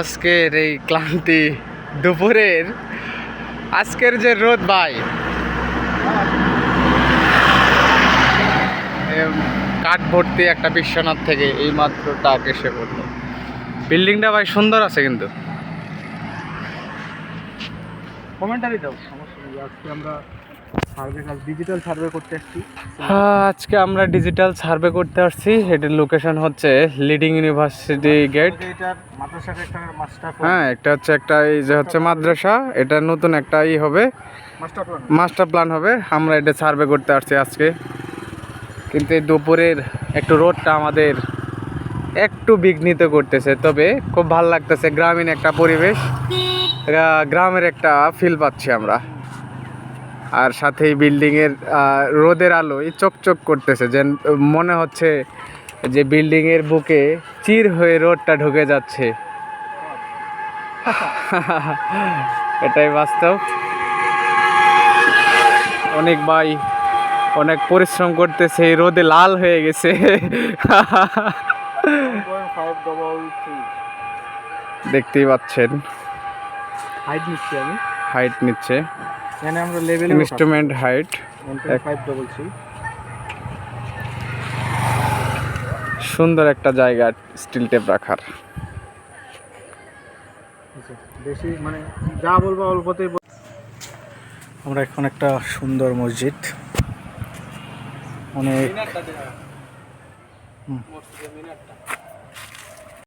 আজকের এই ক্লান্তি দুপুরের আজকের যে রোদ ভাই। কাঠ ভর্তি একটা বিশ্বনাথ থেকে এই মাত্র টাক এসে পড়ল। বিল্ডিংটা ভাই সুন্দর আছে কিন্তু। কমেন্টারি দাও, সমস্যা নেই। আজকে আমরা সার্ভে কাজ ডিজিটাল সার্ভে করতে এসেছি হ্যাঁ আজকে আমরা ডিজিটাল সার্ভে করতে আসছি। এটার লোকেশন হচ্ছে লিডিং ইউনিভার্সিটি গেট হ্যাঁ একটা হচ্ছে একটা এই যে হচ্ছে মাদ্রাসা। এটা নতুন একটা ই হবে। মাস্টার প্ল্যান হবে। আমরা এটা সার্ভে করতে আসছি আজকে। কিন্তু এই দুপুরের একটু রোদটা আমাদের একটু বিঘ্নিত করতেছে। তবে খুব ভালো লাগতেছে। গ্রামীণ একটা পরিবেশ। গ্রা- গ্রামের একটা ফিল পাচ্ছি আমরা। আর সাথে এই বিল্ডিংয়ের রোদের আলোয় চকচক করতেছে যে মনে হচ্ছে যে বিল্ডিংয়ের বুকে চির হয়ে রোদটা ঢুকে যাচ্ছে। এটাই বাস্তব। অনেক ভাই অনেক পরিশ্রম করতেছে রোদে লাল হয়ে গেছে। দেখতেই পাচ্ছেন। হাইট নিচ্ছি আমি। হাইট নিচ্ছে। এখানে আমরা লেভেল ইনস্ট্রুমেন্ট হাইট সুন্দর একটা জায়গা স্টিল টেপ রাখার। আচ্ছা, বেশি মানে যা বলব অল্পতেই আমরা এখন একটা সুন্দর মসজিদ। অনেক।